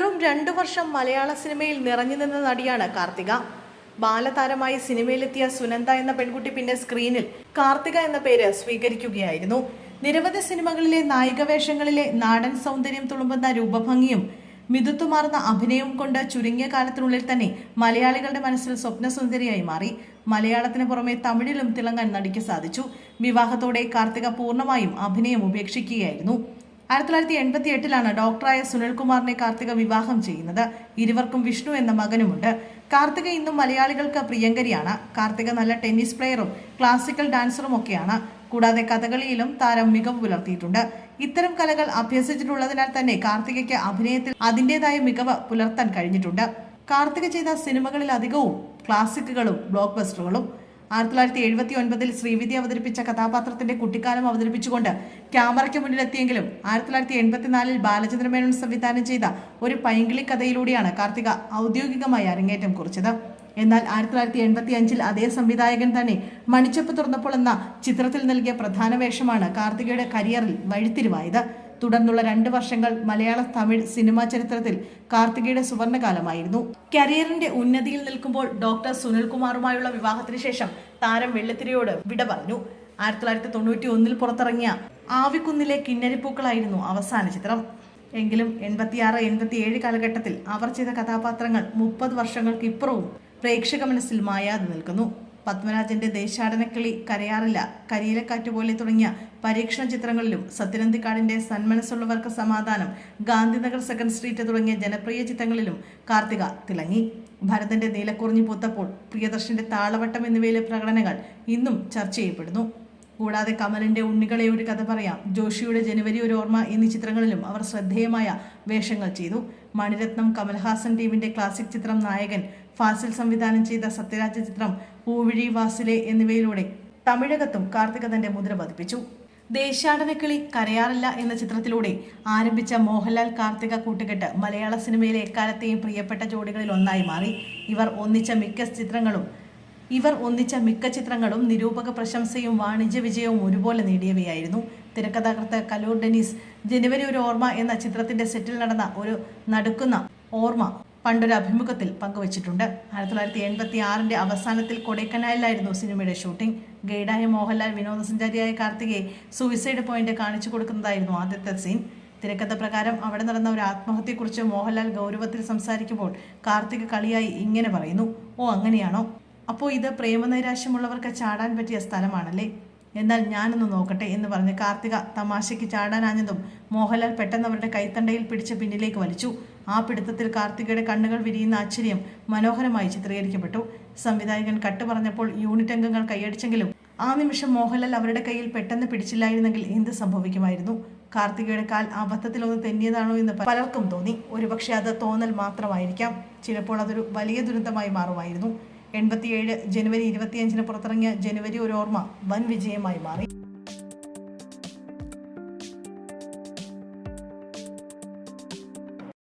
വെറും രണ്ടു വർഷം മലയാള സിനിമയിൽ നിറഞ്ഞു നിന്ന നടിയാണ് കാർത്തിക. ബാലതാരമായി സിനിമയിലെത്തിയ സുനന്ദ എന്ന പെൺകുട്ടി പിന്നെ സ്ക്രീനിൽ കാർത്തിക എന്ന പേര് സ്വീകരിക്കുകയായിരുന്നു. നിരവധി സിനിമകളിലെ നായിക വേഷങ്ങളിലെ നാടൻ സൗന്ദര്യം തുളുമ്പുന്ന രൂപഭംഗിയും മിതുത്തുമാർന്ന അഭിനയവും കൊണ്ട് ചുരുങ്ങിയ കാലത്തിനുള്ളിൽ തന്നെ മലയാളികളുടെ മനസ്സിൽ സ്വപ്നസുന്ദരിയായി മാറി. മലയാളത്തിന് പുറമെ തമിഴിലും തിളങ്ങാൻ നടിക്ക് സാധിച്ചു. വിവാഹത്തോടെ കാർത്തിക പൂർണമായും അഭിനയം ഉപേക്ഷിക്കുകയായിരുന്നു. ആയിരത്തി തൊള്ളായിരത്തി എൺപത്തി എട്ടിലാണ് ഡോക്ടറായ സുനിൽകുമാറിനെ കാർത്തിക വിവാഹം ചെയ്യുന്നത്. ഇരുവർക്കും വിഷ്ണു എന്ന മകനുമുണ്ട്. കാർത്തിക ഇന്നും മലയാളികൾക്ക് പ്രിയങ്കരിയാണ്. കാർത്തിക നല്ല ടെന്നീസ് പ്ലെയറും ക്ലാസിക്കൽ ഡാൻസറും ഒക്കെയാണ്. കൂടാതെ കഥകളിയിലും താരം മികവ് പുലർത്തിയിട്ടുണ്ട്. ഇത്തരം കലകൾ അഭ്യസിച്ചിട്ടുള്ളതിനാൽ തന്നെ കാർത്തികയ്ക്ക് അഭിനയത്തിൽ അതിന്റെതായ മികവ് പുലർത്താൻ കഴിഞ്ഞിട്ടുണ്ട്. കാർത്തിക ചെയ്ത സിനിമകളിൽ അധികവും ക്ലാസിക്കുകളും ബ്ലോക്ക് ബസ്റ്ററുകളും ആയിരത്തി തൊള്ളായിരത്തി എഴുപത്തി ഒൻപതിൽ ശ്രീവിദ്യ അവതരിപ്പിച്ച കഥാപാത്രത്തിന്റെ കുട്ടിക്കാലം അവതരിപ്പിച്ചുകൊണ്ട് ക്യാമറയ്ക്ക് മുന്നിലെത്തിയെങ്കിലും ആയിരത്തി തൊള്ളായിരത്തി എൺപത്തിനാലിൽ ബാലചന്ദ്രമേനോൻ സംവിധാനം ചെയ്ത ഒരു പൈങ്കിളി കഥയിലൂടെയാണ് കാർത്തിക ഔദ്യോഗികമായി അരങ്ങേറ്റം കുറിച്ചത്. എന്നാൽ ആയിരത്തി തൊള്ളായിരത്തി എൺപത്തി അഞ്ചിൽ അതേ സംവിധായകൻ തന്നെ മണിച്ചപ്പ് തുറന്നപ്പോൾ എന്ന ചിത്രത്തിൽ നൽകിയ പ്രധാന വേഷമാണ് കാർത്തികയുടെ കരിയറിൽ വഴിത്തിരിവായത്. തുടർന്നുള്ള രണ്ട് വർഷങ്ങൾ മലയാള തമിഴ് സിനിമാ ചരിത്രത്തിൽ കാർത്തികയുടെ സുവർണകാലമായിരുന്നു. കരിയറിന്റെ ഉന്നതിയിൽ നിൽക്കുമ്പോൾ ഡോക്ടർ സുനിൽകുമാറുമായുള്ള വിവാഹത്തിന് ശേഷം താരം വെള്ളത്തിരിയോട് വിട പറഞ്ഞു. ആയിരത്തി തൊള്ളായിരത്തി തൊണ്ണൂറ്റി ഒന്നിൽ പുറത്തിറങ്ങിയ ആവിക്കുന്നിലെ കിന്നരിപ്പൂക്കളായിരുന്നു അവസാന ചിത്രം. എങ്കിലും എൺപത്തിയാറ് എൺപത്തിയേഴ് കാലഘട്ടത്തിൽ അവർ ചെയ്ത കഥാപാത്രങ്ങൾ മുപ്പത് വർഷങ്ങൾക്കിപ്പുറവും പ്രേക്ഷക മനസ്സിൽ മായാതെ നിൽക്കുന്നു. പത്മരാജന്റെ ദേശാടനക്കിളി കരയാറില്ല കരിയിലക്കാറ്റ് പോലെ തുടങ്ങിയ പരീക്ഷണ ചിത്രങ്ങളിലും സത്യനന്ദിക്കാടിന്റെ സന്മനസ്സുള്ളവർക്ക് സമാധാനം ഗാന്ധിനഗർ സെക്കൻഡ് സ്ട്രീറ്റ് തുടങ്ങിയ ജനപ്രിയ ചിത്രങ്ങളിലും കാർത്തിക തിളങ്ങി. ഭരതന്റെ നീലക്കുറിഞ്ഞി പൂത്തപ്പോൾ പ്രിയദർശന്റെ താളവട്ടം എന്നിവയിലെ പ്രകടനങ്ങൾ ഇന്നും ചർച്ച ചെയ്യപ്പെടുന്നു. കൂടാതെ കമലിന്റെ ഉണ്ണികളെ ഒരു കഥ പറയാം. ജോഷിയുടെ ജനുവരി ഒരു ഓർമ്മ എന്നീ ചിത്രങ്ങളിലും അവർ ശ്രദ്ധേയമായ വേഷങ്ങൾ ചെയ്തു. മണിരത്നം കമൽഹാസൻ ടീമിന്റെ ക്ലാസിക് ചിത്രം നായകൻ ഫാസിൽ സംവിധാനം ചെയ്ത സത്യരാജ ചിത്രം പൂവിഴി വാസിലെ എന്നിവയിലൂടെ തമിഴകത്തും കാർത്തിക തന്റെ മുദ്ര പതിപ്പിച്ചു. ദേശാടനക്കിളി കരയാറില്ല എന്ന ചിത്രത്തിലൂടെ ആരംഭിച്ച മോഹൻലാൽ കാർത്തിക കൂട്ടുകെട്ട് മലയാള സിനിമയിലെ എക്കാലത്തെയും പ്രിയപ്പെട്ട ജോഡികളിൽ ഒന്നായി മാറി. ഇവർ ഒന്നിച്ച മിക്ക ചിത്രങ്ങളും ഇവർ ഒന്നിച്ച മിക്ക ചിത്രങ്ങളും നിരൂപക പ്രശംസയും വാണിജ്യ വിജയവും ഒരുപോലെ നേടിയവയായിരുന്നു. തിരക്കഥാകൃത്ത് കലൂർ ഡെനീസ് ജനുവരി ഒരു ഓർമ്മ എന്ന ചിത്രത്തിന്റെ സെറ്റിൽ നടന്ന ഒരു നടുക്കുന്ന ഓർമ്മ പണ്ടൊരു അഭിമുഖത്തിൽ പങ്കുവച്ചിട്ടുണ്ട്. ആയിരത്തി തൊള്ളായിരത്തി എൺപത്തി ആറിന്റെ അവസാനത്തിൽ കൊടൈക്കനാലിലായിരുന്നു സിനിമയുടെ ഷൂട്ടിംഗ്. ഗൈഡായ മോഹൻലാൽ വിനോദസഞ്ചാരിയായ കാർത്തികയെ സൂയിസൈഡ് പോയിന്റ് കാണിച്ചു കൊടുക്കുന്നതായിരുന്നു ആദ്യത്തെ സീൻ. തിരക്കഥ പ്രകാരം അവിടെ നടന്ന ഒരു ആത്മഹത്യയെക്കുറിച്ച് മോഹൻലാൽ ഗൗരവത്തിൽ സംസാരിക്കുമ്പോൾ കാർത്തിക കളിയായി ഇങ്ങനെ പറയുന്നു ഓ അങ്ങനെയാണോ? അപ്പോൾ ഇത് പ്രേമനൈരാശ്യമുള്ളവർക്ക് ചാടാൻ പറ്റിയ സ്ഥലമാണല്ലേ? എന്നാൽ ഞാനൊന്ന് നോക്കട്ടെ എന്ന് പറഞ്ഞ് കാർത്തിക തമാശയ്ക്ക് ചാടാനാഞ്ഞതും മോഹൻലാൽ പെട്ടെന്ന് അവരുടെ കൈത്തണ്ടയിൽ പിടിച്ച് പിന്നിലേക്ക് വലിച്ചു. ആ പിടുത്തത്തിൽ കാർത്തികയുടെ കണ്ണുകൾ വിരിയുന്ന ആശ്ചര്യം മനോഹരമായി ചിത്രീകരിക്കപ്പെട്ടു. സംവിധായകൻ കട്ട് പറഞ്ഞപ്പോൾ യൂണിറ്റ് അംഗങ്ങൾ കൈയടിച്ചെങ്കിലും ആ നിമിഷം മോഹൻലാൽ അവരുടെ കയ്യിൽ പെട്ടെന്ന് പിടിച്ചില്ലായിരുന്നെങ്കിൽ എന്ത് സംഭവിക്കുമായിരുന്നു? കാർത്തികയുടെ കാൽ അബദ്ധത്തിലൊന്ന് തെന്നിയതാണോ എന്ന് പലർക്കും തോന്നി. ഒരുപക്ഷെ അത് തോന്നൽ മാത്രമായിരിക്കാം. ചിലപ്പോൾ അതൊരു വലിയ ദുരന്തമായി മാറുമായിരുന്നു. എൺപത്തിയേഴ് ജനുവരി ഇരുപത്തിയഞ്ചിന് പുറത്തിറങ്ങിയ ജനുവരി ഒരു ഓർമ്മ വൻ വിജയമായി മാറി.